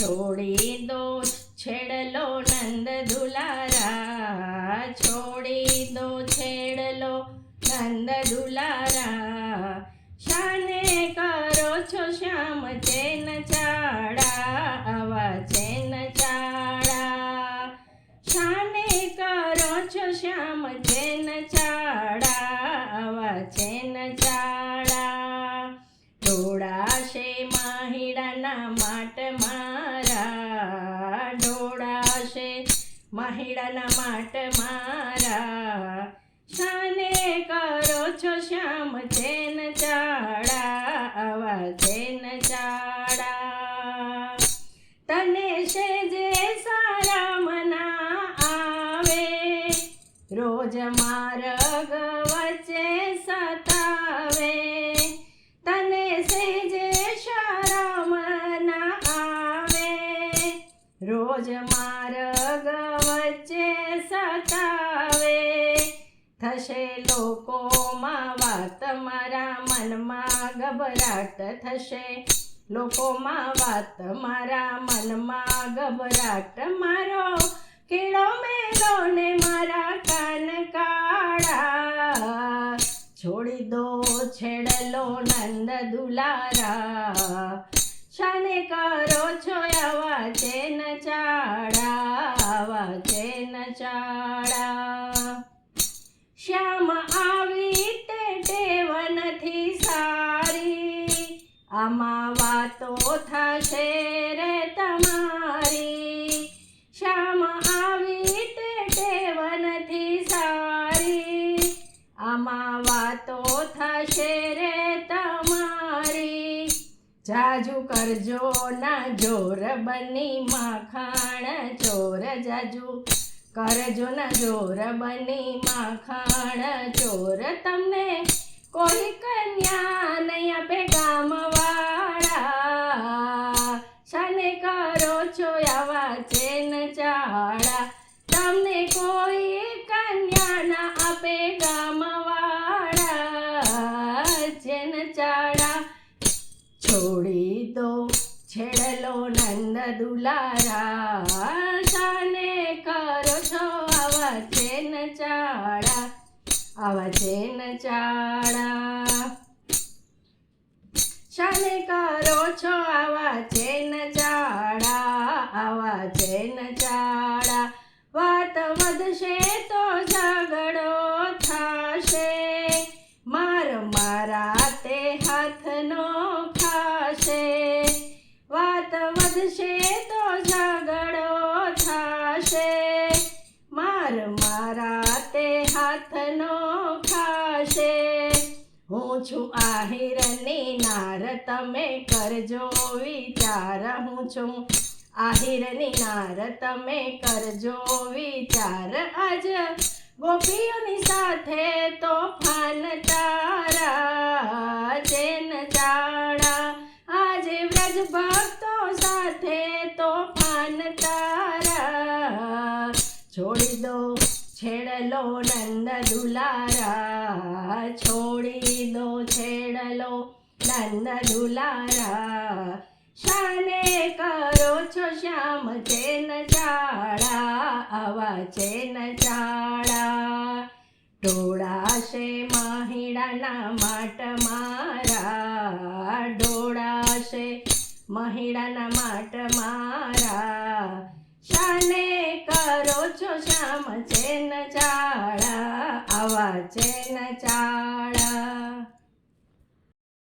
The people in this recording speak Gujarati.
છોડી દો છેડલો નંદ દુલારા છોડી દો છેડલો નંદ દુલારા. માહિડાના માટ મારા. શાને કરો છો શ્યામ ચેન ચાડા આવા ચેન ચાડા તને છે જે સારા મના આવે, રોજ માર્ગ રોજ માર્ગ વચ્ચે સતાવે. થશે લોકોમાં વાત મારા મનમાં ગભરાટ થશે. લોકોમાં વાત મારા મનમાં ગભરાટ. મારો કીડો મેળો ને મારા કાન કાળા. છોડી દો છેડલો નંદ દુલારા. શાને કરો છો આવા ચેન ચાડા આવા ચેન ચાડા શ્યામ આવી તે ટેવ નથી સારી. આમાં વાતો થશે રે તમારી જાજુ કરજો ના જોર બની માખણ, ચોર જાજુ કરજો ના જોર બની માખણ, ચોર તમને કોઈ કન્યા નહીં આપે ગામવાળા. શાને કરો છો આવા ચેન છોડી દો, છેડલો નંદ દુલારા, શાને કરો છો આવા ચેન ચાળા, આવા ચેન ચાળા. શાને કરો છો આવા ચેન ચાળા, આવા ચેન ચાળા. વાત વધશે ખાશે હું છું આહિરની નાર, તમે કરજો વિચાર. હું છું આહિરની નાર, તમે કરજો વિચાર. આજ ગોપીઓની સાથે તોફાન તારા, જેન ચાળા. આજે વ્રજ ભક્તો સાથે તોફાન તારા. છોડી દો છેડલો નંદ દુલારા, છોડી દો છેડલો નંદ દુલારા. શાને કરો છો શ્યામ ચેન ચાળા, આવા ચેન ચાળા. ડોળાશે મહિડાના માટ મારા ડોળાશે મહિડાના માટ મારા. શાને છો શ્યામ ચેન ચાળા આવા ચેન ચાળા